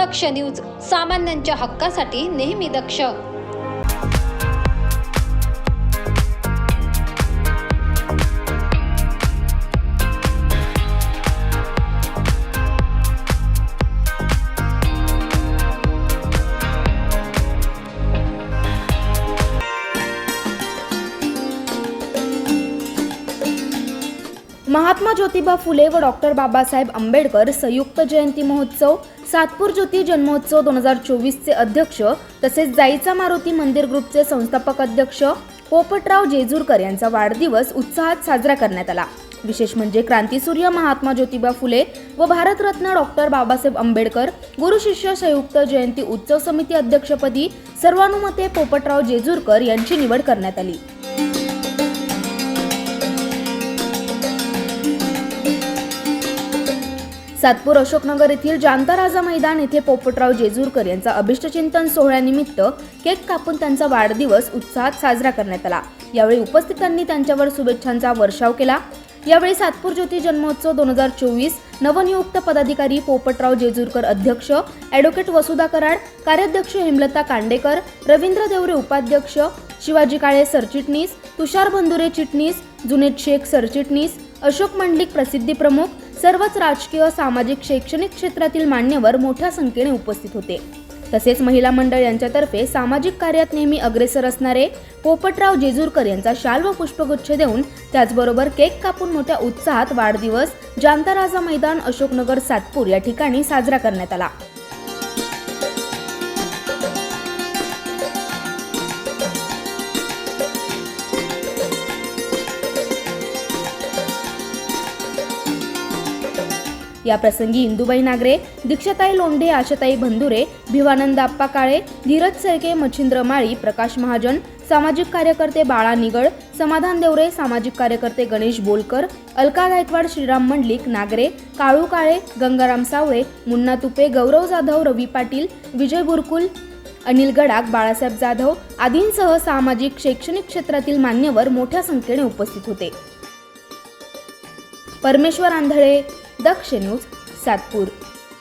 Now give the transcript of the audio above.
दक्ष news सामान्यांच्या हक्कासाठी नेहमी दक्ष. महात्मा ज्योतिबा फुले व डॉक्टर बाबासाहेब आंबेडकर संयुक्त जयंती महोत्सव सातपूर ज्योती जन्मोत्सव दोन हजार चोवीसचे अध्यक्ष तसेच जाईचा मारुती मंदिर ग्रुपचे संस्थापक अध्यक्ष पोपटराव जेजूरकर यांचा वाढदिवस उत्साहात साजरा करण्यात आला. विशेष म्हणजे क्रांतीसूर्य महात्मा ज्योतिबा फुले व भारतरत्न डॉक्टर बाबासाहेब आंबेडकर गुरु शिष्य संयुक्त जयंती उत्सव समिती अध्यक्षपदी सर्वानुमते पोपटराव जेजूरकर यांची निवड करण्यात आली. सातपूर अशोकनगर येथील जांता राजा मैदान येथे पोपटराव जेजूरकर यांचा अभिष्टचिंतन सोहळ्यानिमित्त केक कापून त्यांचा वाढदिवस उत्साहात साजरा करण्यात आला. यावेळी उपस्थितांनी त्यांच्यावर शुभेच्छांचा वर्षाव केला. यावेळी सातपूर ज्योती जन्मोत्सव दोन हजार चोवीस नवनियुक्त पदाधिकारी पोपटराव जेजूरकर अध्यक्ष ॲडव्होकेट वसुधा कराड कार्याध्यक्ष हेमलता कांडेकर रवींद्र देवरे उपाध्यक्ष शिवाजी काळे सरचिटणीस तुषार बंधुरे चिटणीस जुनेद शेख सरचिटणीस अशोक मंडलिक प्रसिद्धी प्रमुख सर्वच राजकीय सामाजिक शैक्षणिक क्षेत्रातील मान्यवर मोठ्या संख्येने उपस्थित होते. तसेच महिला मंडळ यांच्यातर्फे सामाजिक कार्यात नेहमी अग्रेसर असणारे पोपटराव जेजूरकर यांचा शाल व पुष्पगुच्छ देऊन त्याचबरोबर केक कापून मोठ्या उत्साहात वाढदिवस जांता राजा मैदान अशोकनगर सातपूर या ठिकाणी साजरा करण्यात आला. याप्रसंगी इंदुबाई नागरे दीक्षाताई लोंढे आशाताई बंधुरे भिवानंद आप्पा काळे धीरज सरके मच्छिंद्र माळी प्रकाश महाजन सामाजिक कार्यकर्ते बाळा निगड समाधान देवरे सामाजिक कार्यकर्ते गणेश बोलकर अलका गायकवाड श्रीराम मंडलिक नागरे काळू काळे गंगाराम सावळे मुन्ना तुपे गौरव जाधव रवी पाटील विजय बुरकुल अनिल गडाक बाळासाहेब जाधव आदींसह सामाजिक शैक्षणिक क्षेत्रातील मान्यवर मोठ्या संख्येने उपस्थित होते. परमेश्वर आंधळे दक्ष न्यूज सातपूर.